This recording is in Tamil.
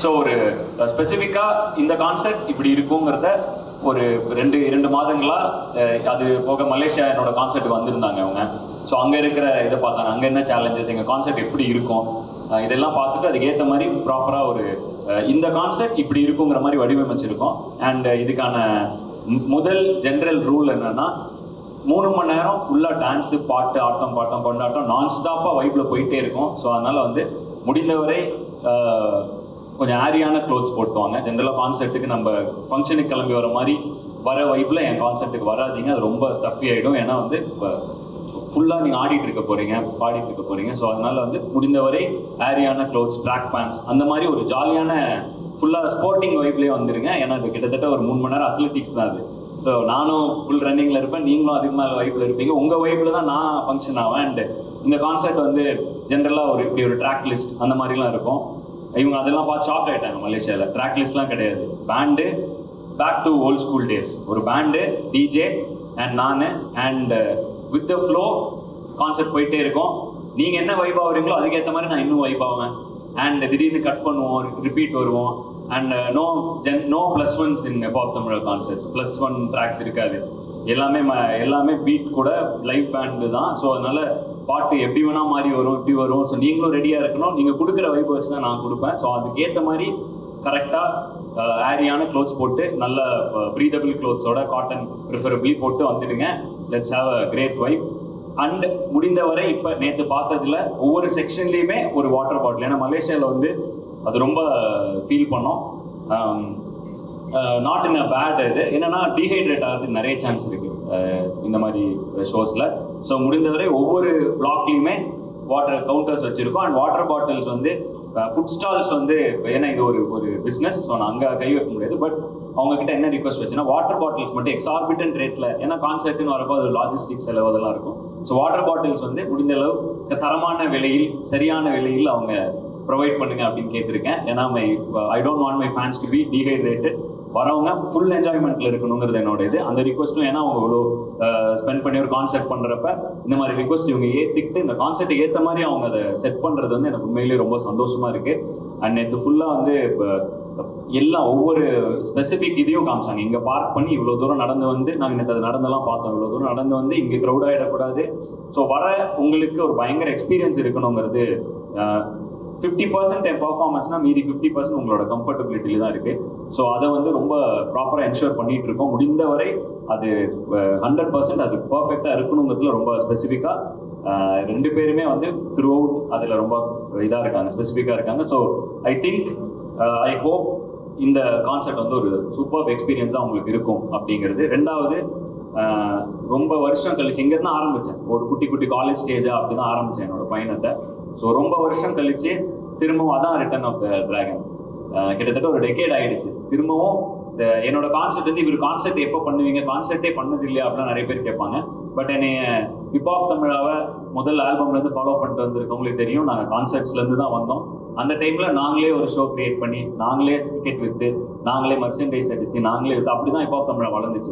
ஸோ ஒரு ஸ்பெசிஃபிக்காக இந்த கான்செப்ட் இப்படி இருக்குங்கிறத ஒரு ரெண்டு இரண்டு மாதங்களா அது போக மலேசியா என்னோட கான்செப்ட் வந்திருந்தாங்க அவங்க. ஸோ அங்கே இருக்கிற இதை பார்த்தாங்க. அங்கே என்ன சேலஞ்சஸ் எங்கள் கான்செப்ட் எப்படி இருக்கும்? இதெல்லாம் பார்த்துட்டு அதுக்கேற்ற மாதிரி ப்ராப்பராக ஒரு இந்த கான்செப்ட் இப்படி இருக்குங்கிற மாதிரி வடிவமைச்சிருக்கோம். அண்ட் இதுக்கான முதல் ஜென்ரல் ரூல் என்னன்னா மூணு மணி நேரம் ஃபுல்லாக டான்ஸு பாட்டு ஆட்டம் பாட்டம் கொண்டாட்டம் நான் ஸ்டாப்பாக வைப்பில் போயிட்டே இருக்கும். ஸோ அதனால் வந்து முடிந்தவரை கொஞ்சம் ஆரியான க்ளோத்ஸ் போட்டுவாங்க. ஜென்ரலாக கான்செர்ட்டுக்கு நம்ம ஃபங்க்ஷனுக்கு கிளம்பி வர மாதிரி வர வைப்பில் என் கான்செர்ட்டுக்கு வராதீங்க. அது ரொம்ப ஸ்டஃபி ஆகிடும் ஏன்னா வந்து இப்போ ஃபுல்லாக நீங்கள் ஆடிட்டு இருக்க போகிறீங்க பாடிட்டு இருக்க போகிறீங்க ஸோ அதனால் வந்து முடிந்தவரை ஆரியான க்ளோத்ஸ் ட்ராக் பேண்ட்ஸ் அந்த மாதிரி ஒரு ஜாலியான ஃபுல்லாக ஸ்போர்ட்டிங் வைப்லேயே வந்துருங்க. ஏன்னா அது கிட்டத்தட்ட ஒரு மூணு மணி நேரம் அத்லெட்டிக்ஸ் தான் அது. ஸோ நானும் ஃபுல் ரன்னிங்கில் இருப்பேன். நீங்களும் அதுக்கு மேலே வைப்பில் இருப்பீங்க. உங்கள் வைப்பில் தான் நான் ஃபங்க்ஷன் ஆவேன். அண்ட் இந்த கான்செர்ட் வந்து ஜென்ரலாக ஒரு இப்படி ஒரு ட்ராக் லிஸ்ட் அந்த மாதிரிலாம் இருக்கும். இவங்க அதெல்லாம் பார்த்து ஷாக் ஆகிட்டாங்க மலேசியாவில் ட்ராக் லிஸ்ட்லாம் கிடையாது. Band back to old school days ஒரு பேண்டு டிஜே அண்ட் நான் and with the flow concept போயிட்டே இருக்கும். நீங்கள் என்ன வைப் ஆகுறீங்களோ அதுக்கேற்ற மாதிரி நான் இன்னும் வைப் ஆவேன். அண்ட் திடீர்னு கட் பண்ணுவோம் ரிப்பீட் வருவோம். And no gen no plus ones in pop Tamil concerts plus one tracks இருக்காது. எல்லாமே ம- எல்லாமே பீட் கூட லைவ் பேண்டு தான். ஸோ அதனால பாட்டு எப்படி வேணா மாறி வரும் இப்படி வரும். ஸோ நீங்களும் ரெடியாக இருக்கணும். நீங்கள் கொடுக்குற வைப் வச்சு தான் நான் கொடுப்பேன். ஸோ அதுக்கேற்ற மாதிரி கரெக்டாக ஏரியான க்ளோத்ஸ் போட்டு நல்ல ப்ரீதபிள் க்ளோத்ஸோட காட்டன் ப்ரிஃபரபிளி போட்டு வந்துடுங்க. Let's have a great vibe and முடிந்தவரை இப்போ நேற்று பார்த்ததுல ஒவ்வொரு செக்ஷன்லேயுமே ஒரு வாட்டர் பாட்டில் ஏன்னா மலேசியாவில் வந்து அது ரொம்ப ஃபீல் பண்ணோம். நாட் இன் அ பேட் இது. என்னன்னா டீஹைட்ரேட் ஆகிறது நிறைய சான்ஸ் இருக்கு. இந்த மாதிரி ஷோஸில் ஸோ முடிந்தவரை ஒவ்வொரு பிளாக்லேயுமே வாட்டர் கவுண்டர்ஸ் வச்சுருக்கோம். அண்ட் வாட்டர் பாட்டில்ஸ் வந்து ஃபுட் ஸ்டால்ஸ் வந்து ஏன்னா இது ஒரு ஒரு பிஸ்னஸ் ஸோ நான் அங்கே கை வைக்க முடியாது. பட் அவங்க கிட்ட என்ன ரிக்வஸ்ட் வச்சுன்னா வாட்டர் பாட்டில்ஸ் மட்டும் எக்ஸார்பிட்டன்ட் ரேட்டில் ஏன்னா கான்செர்ட்னு வரப்போ அது லாஜிஸ்டிக் செலவு அதெல்லாம் இருக்கும். ஸோ வாட்டர் பாட்டில்ஸ் வந்து முடிந்த அளவு தரமான விலையில் சரியான விலையில் அவங்க ப்ரொவைட் பண்ணுங்க அப்படின்னு கேட்டிருக்கேன். ஏன்னா my I don't want my fans to be dehydrated வரவங்க ஃபுல் என்ஜாய்மெண்ட்ல இருக்கணுங்கிறது என்னோட இது அந்த ரிக்வஸ்ட்டும் ஏன்னா அவங்க இவ்வளோ ஸ்பெண்ட் பண்ணி ஒரு கான்செர்ட் பண்றப்ப இந்த மாதிரி ரிக்வஸ்ட் இவங்க ஏத்திக்கிட்டு இந்த கான்செர்ட் ஏத்த மாதிரி அவங்க அதை செட் பண்றது வந்து எனக்கு உண்மையிலேயே ரொம்ப சந்தோஷமா இருக்கு. அண்ட் நேற்று ஃபுல்லா வந்து இப்போ எல்லாம் ஒவ்வொரு ஸ்பெசிஃபிக் இதையும் காமிச்சாங்க. இங்க பார்க் பண்ணி இவ்வளவு தூரம் நடந்து வந்து நாங்க நேற்று அது நடந்தெல்லாம் பார்த்தோம். இவ்வளவு தூரம் நடந்து வந்து இங்க க்ரௌட் ஆயிடக்கூடாது. ஸோ வர உங்களுக்கு ஒரு பயங்கர எக்ஸ்பீரியன்ஸ் இருக்கணுங்கிறது ஃபிஃப்டி பர்சன்ட் என் பர்ஃபார்மன்ஸ்னா மீதி ஃபிஃப்டி பர்சன்ட் உங்களோட கம்ஃபர்டபிலிட்டியில தான் இருக்கு. ஸோ அதை வந்து ரொம்ப ப்ராப்பராக என்ஷூர் பண்ணிட்டு இருக்கோம். முடிந்தவரை அது ஹண்ட்ரட் பர்சன்ட் அது பர்ஃபெக்டாக இருக்கணுங்கிறதுல ரொம்ப ஸ்பெசிஃபிக்காக ரெண்டு பேருமே வந்து த்ரூ அவுட் அதில் ரொம்ப இதாக இருக்காங்க ஸ்பெசிஃபிக்காக இருக்காங்க. So I think I hope இந்த கான்செப்ட் வந்து ஒரு சூப்பர் எக்ஸ்பீரியன்ஸாக உங்களுக்கு இருக்கும் அப்படிங்கிறது. ரெண்டாவது ரொம்ப வருஷம் கழிச்சு இங்கேருந்து ஆரம்பித்தேன் ஒரு குட்டி குட்டி காலேஜ் ஸ்டேஜாக அப்படி தான் ஆரம்பித்தேன் என்னோட பயணத்தை. ஸோ ரொம்ப வருஷம் கழிச்சு திரும்பவும் அதான் ரிட்டர்ன் ஆஃப் த டிராகன் கிட்டத்தட்ட ஒரு டெக்கேட் ஆகிடுச்சு திரும்பவும் என்னோட கான்செப்ட் வந்து இவர் கான்செப்ட் எப்போ பண்ணுவீங்க? கான்செப்டே பண்ணது இல்லையா? அப்படிலாம் நிறைய பேர் கேட்பாங்க. பட் என்னைய ஹிப்ஹாப் தமிழாவை முதல் ஆல்பம்லேருந்து ஃபாலோ பண்ணிட்டு வந்திருக்கவங்களுக்கு தெரியும். நாங்கள் கான்செர்ட்ஸ்லேருந்து தான் வந்தோம். அந்த டைமில் நாங்களே ஒரு ஷோ கிரியேட் பண்ணி நாங்களே டிக்கெட் விற்று நாங்களே மர்ச்சன்டைஸ் அடிச்சு நாங்களே வித்து அப்படிதான் ஹிப்ஹாப் தமிழா வளர்ந்துச்சு.